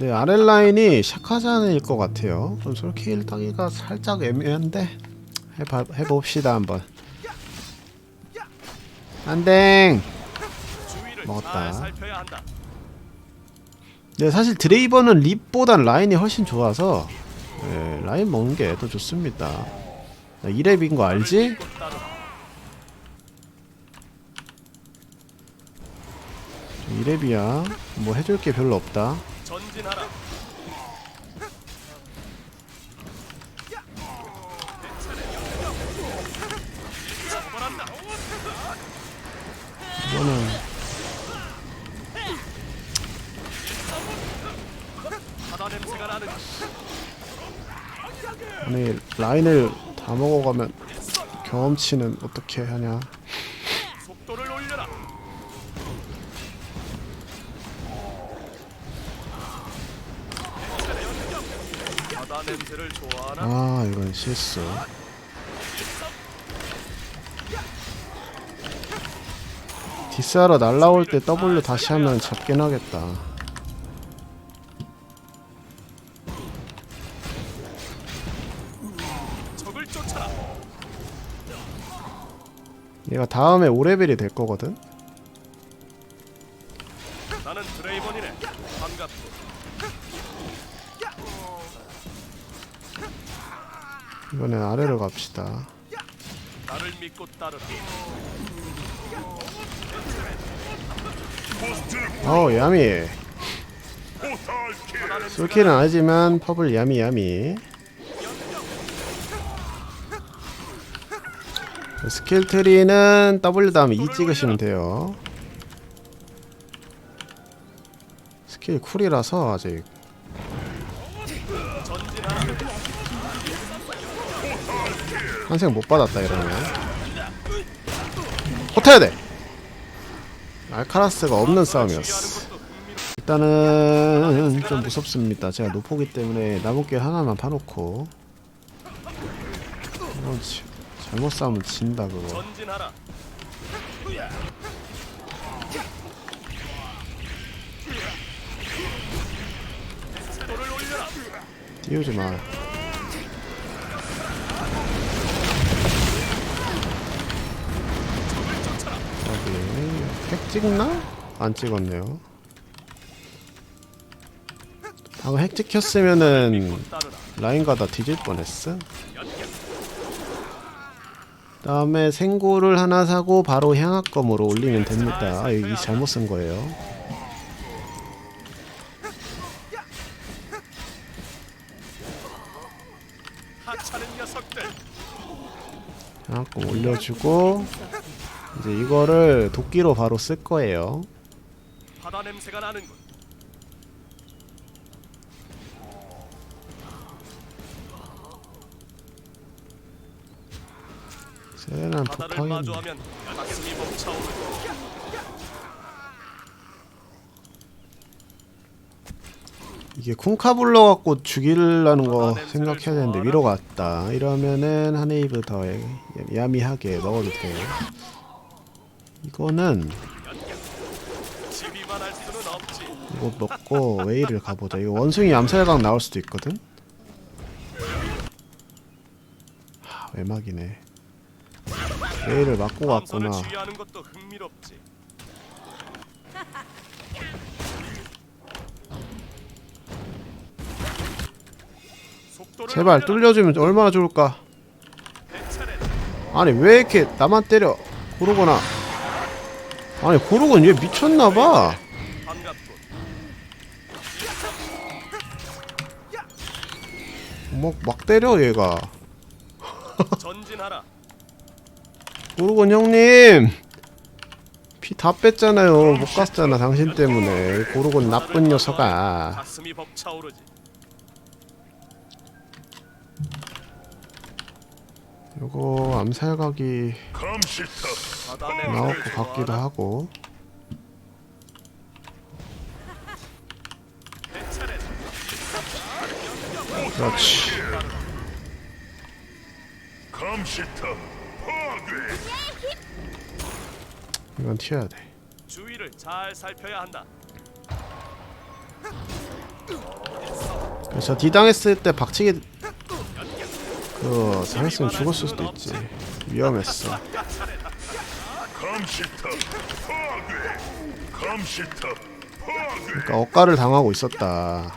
네, 아랫 라인이 샤카잔일 것 같아요. 좀 솔케일 따기가 살짝 애매한데 해봐, 해봅시다 한번. 안댕. 먹었다. 네, 사실 드레이버는 립보단 라인이 훨씬 좋아서 네, 라인 먹는 게 더 좋습니다. 나 2렙인 거 알지? 2렙이야. 뭐 해줄 게 별로 없다. 전진하라. 처벌한다. 이거는 바다 냄새가 나는 아니 라인을 다 먹어가면 경험치는 어떻게 하냐? 속도를 올려라. 바다 냄새를 좋 아 이건 실수. 디스하러 날라올 때 W 다시 하면 잡긴 하겠다. 얘가 다음에 5레벨이 될 거거든. 이번엔 아래로 갑시다. 나를 믿고 따르라. 어 야미. 솔킬은 아니지만 퍼블 야미 야미. 스킬 트리는 W 다음에 E 찍으시면 돼요. 스킬 쿨이라서 아직 환생 못 받았다 이러면 버텨야 돼. 알카라스가 없는 싸움이었어. 일단은 좀 무섭습니다. 제가 노포기 때문에 나무길 하나만 파놓고 이건 지- 잘못 싸우면 진다 그거. 띄우지 마. 핵 찍나? 안 찍었네요. 방금 핵 찍혔으면은. 라인 가다 뒤질 뻔했어. 다음에 생고를 하나 사고 바로 향악검으로 올리면 됩니다. 아, 여기 잘못 쓴 거예요. 향악검 올려주고 이제 이거를 도끼로 바로 쓸 거예요. 바다 냄새가 나는군. 바다를. 마주하면 가슴이 벅차오르고 이게 쿵카 불러 갖고 죽이려는 거 생각해야 되는데 위로 갔다. 이러면은 한웨이브 더 야- 야미하게 넣어도 돼요. 이거는. 이거 먹고 웨이를 가보자. 이거 원숭이 암살각 나올 수도 있거든. 하, 외막이네. 웨이를 맞고 갔구나. 속도를 제발. 뚫려주면 얼마나 좋을까. 아니 왜 이렇게 나만 때려? 고르거나. 아니 고르건 얘 미쳤나봐. 막, 막 때려 얘가. 전진하라. 고르건 형님. 피 다 뺐잖아요. 못 갔잖아 당신 때문에. 고르건 나쁜 녀석아. 가슴이 벅차오르지. 요거 암살각이 나올 것 같기도? 하고. 그렇지. 이건 튀어야 돼. 주위를 잘 살펴야 한다. 그래서 D당했을 때 박치기 그 당했으면 죽었을 수도 있지. 위험했어. 그러니까 억가를 당하고 있었다.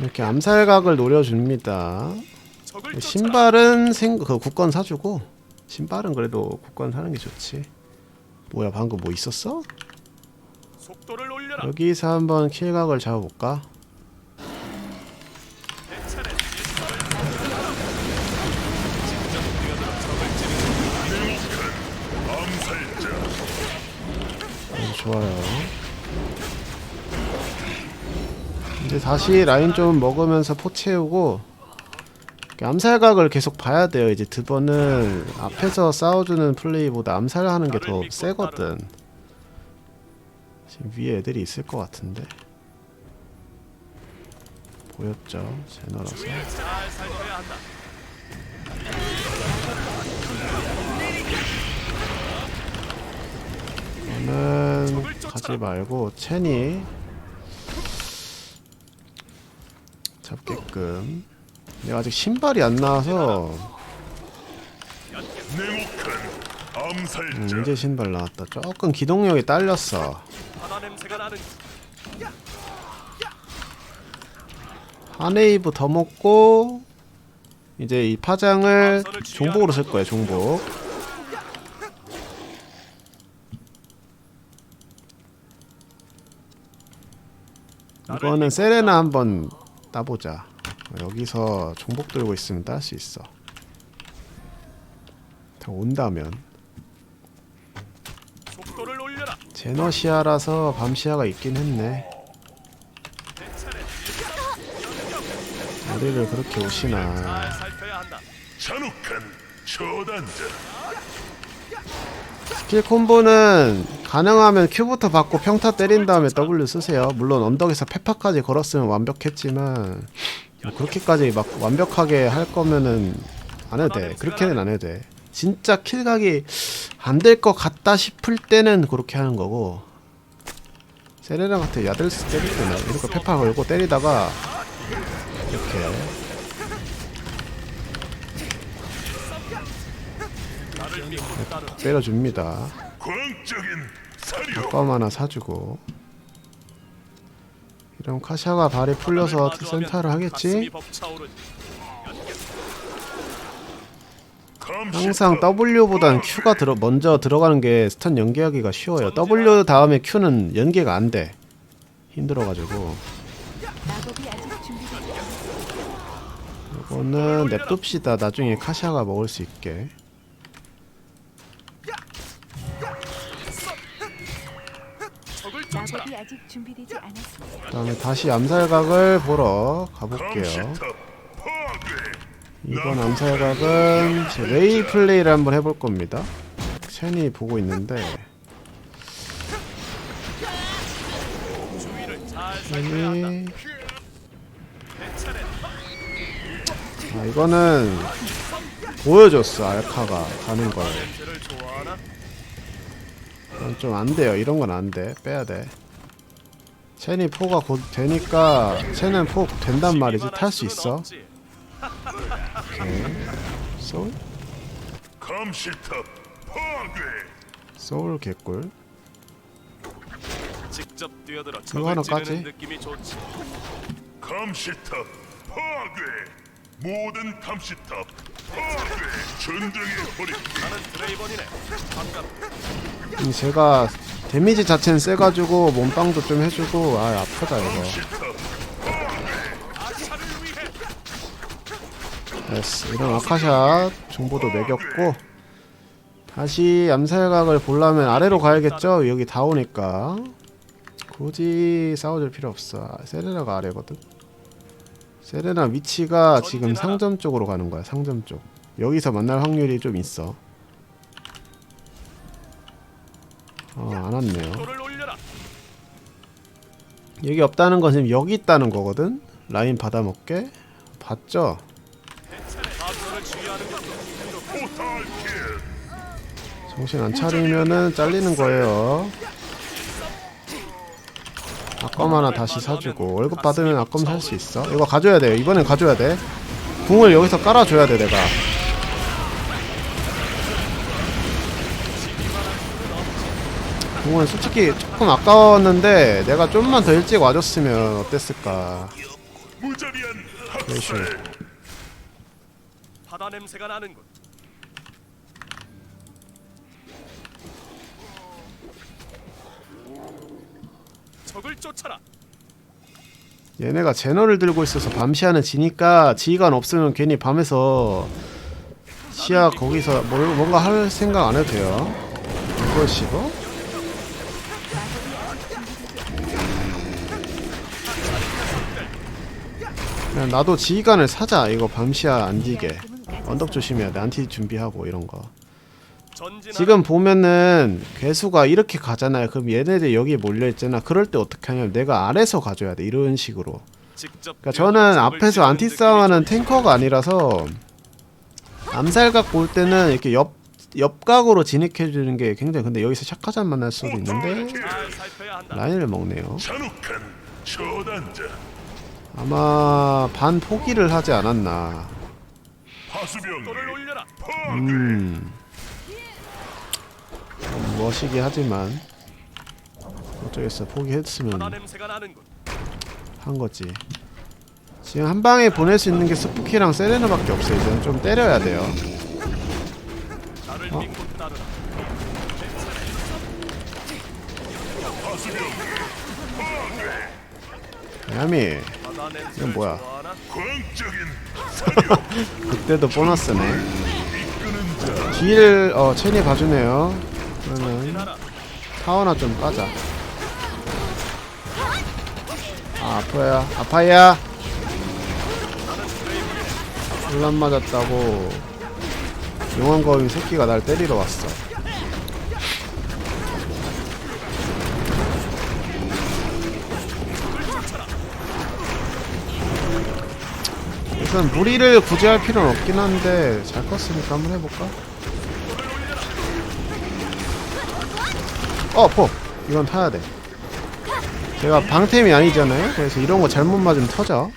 이렇게 암살각을 노려줍니다. 신발은 생, 그 국건 사주고 신발은 그래도 국건 사는 게 좋지. 뭐야 방금 뭐 있었어? 속도를 올려라. 여기서 한번 킬각을 잡아볼까? 내 차례. 직접 뛰어들어 적을 찌르는 암살자 아주 좋아요 이제 다시 라인 좀 먹으면서 포 채우고 이렇게 암살각을 계속 봐야 돼요 이제 두 번은 앞에서 싸워주는 플레이보다 암살하는 게 더 세거든 지금 위에 애들이 있을 것 같은데. 보였죠? 제너라서. 저는 가지 말고 첸이 잡게끔. 내가 아직 신발이 안 나와서 음, 암살자 이제 신발 나왔다. 조금 기동력이 딸렸어. 바다 냄새가 나는 하네이브 더 먹고 이제 이 파장을 종복으로 쓸 거예요 종복 이거는 세레나 한번 따보자. 여기서 종복 들고 있으면 딸 수 있어. 더 온다면 속도를 올려라. 제너시아라서 밤시아가 있긴 했네. 우리를 그렇게 오시나 스킬 콤보는 가능하면 Q부터 받고 평타 때린 다음에 W 쓰세요. 물론 언덕에서 페파까지 걸었으면 완벽했지만 뭐 그렇게까지 막 완벽하게 할 거면은 안 해도 돼. 그렇게는 안 해도 돼. 진짜 킬각이 안 될 것 같다 싶을 때는 그렇게 하는 거고 세레나 같은 야들스 때릴 때는 이렇게 페파 걸고 때리다가 이렇게. 때려줍니다. 껌 하나 사주고 이러면 카샤가 발이 풀려서 센터를 하겠지? 가슴이 벅차오르지. 항상 W보단 Q가 들어 먼저 들어가는 게 스턴 연계하기가 쉬워요. W 다음에 Q는 연계가 안 돼. 힘들어가지고. 이거는 냅둡시다. 나중에 카샤가 먹을 수 있게. 않았습니다. 그다음에 다시 암살각을 보러 가볼게요. 이번 암살각은 제 레이 플레이를 한번 해볼 겁니다. 첸이 보고 있는데. 첸이. 아, 이거는 보여줬어 알카가 가는 걸. 이건 좀안 돼요. 이런 건 안 돼. 빼야 돼. 첸이 포가 곧 되니까 첸은 포 된단 말이지. 탈 수 있어. 오케이. 소울? 감시탑 파괴 소울 개꿀. 직접 뛰어들어 이거 하나 적을 까지? 찌르는 느낌이 좋지. 감시탑 파괴 모든 감시탑 파괴 전쟁의 허리 나는 드레이번이네. 반갑다. 음, 제가 데미지 자체는 세가지고 몸빵도 좀 해주고 아 아프다 이거. 감시탑 아차를 위해 됐어. 이런 아카샷 정보도 매겼고 다시 암살각을 보려면 아래로 가야겠죠? 여기 다 오니까 굳이 싸워줄 필요 없어. 세레나가 아래거든. 세레나 위치가 지금 상점 쪽으로 가는 거야. 상점 쪽. 여기서 만날 확률이 좀 있어. 어, 안 왔네요. 여기 없다는 건 지금 여기 있다는 거거든. 라인 받아먹게. 봤죠? 정신 안 차리면은 잘리는 거예요. 악검 하나 다시 사주고 월급 받으면 악검 살 수 있어. 이거 가져야 돼요. 이번엔 가져야 돼. 궁을 여기서 깔아줘야 돼 내가. 궁은 솔직히 조금 아까웠는데 내가 좀만 더 일찍 와줬으면 어땠을까. 무자비한. 학살. 바다 냄새가 나는군. 적을 쫓아라. 얘네가 제너를 들고 있어서 밤시야는 지니까 지휘관 없으면 괜히 밤에서 시야 거기서 뭘, 뭔가 할 생각 안 해도 돼요. 이걸 씹어? 그냥 나도 지휘관을 사자. 이거 밤시야 안 지게. 언덕 조심해야 돼. 안티 준비하고 이런 거. 지금 보면은 괴수가 이렇게 가잖아요. 그럼 얘네들 여기 몰려 있잖아. 그럴 때 어떻게 하냐면 내가 아래서 가줘야 돼. 이런 식으로. 그러니까 저는 앞에서 찌르는 안티 느낌이 싸움하는 좋네. 탱커가 아니라서 암살각 볼 때는 이렇게 옆 옆각으로 진입해 주는 게 굉장히 근데 여기서 샤카잔 만날 수도 있는데 한다. 라인을 먹네요. 아마 반 포기를 하지 않았나. 음. 좀 멋이기 하지만 어쩌겠어 포기했으면. 한 거지. 지금 한 방에 보낼 수 있는 게 스푸키랑 세레나밖에 없어요. 이제 좀 때려야 돼요. 어. 야미. 이건 뭐야? 그때도 보너스네. 딜, 어, 체니 봐주네요. 타워나 좀 까자. 아, 아파야, 아파야. 혼란 맞았다고. 용왕 거인 새끼가 날 때리러 왔어. 우선 무리를 굳이 할 필요는 없긴 한데 잘 컸으니까 한번 해볼까? 어, 포! 이건 타야 돼. 제가 방템이 아니잖아요? 그래서 이런 거 잘못 맞으면 터져.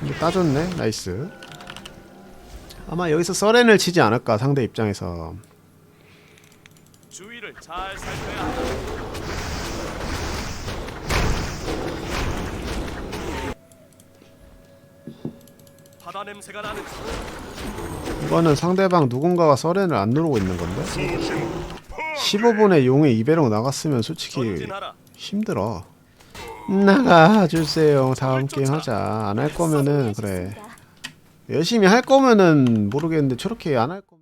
근데 따줬네. 나이스. 아마 여기서 서렌을 치지 않을까, 상대 입장에서. 주의를 잘 살펴야 한다. 바다 냄새가 나는 이거는 상대방 누군가가 서렌을 안 누르고 있는 건데? 소신. 파괴. 15분에 용에 2배령 나갔으면 솔직히. 힘들어. 나가주세요. 다음 게임 하자. 안 할 거면은, 그래. 열심히 할 거면은 모르겠는데 저렇게 안 할 거.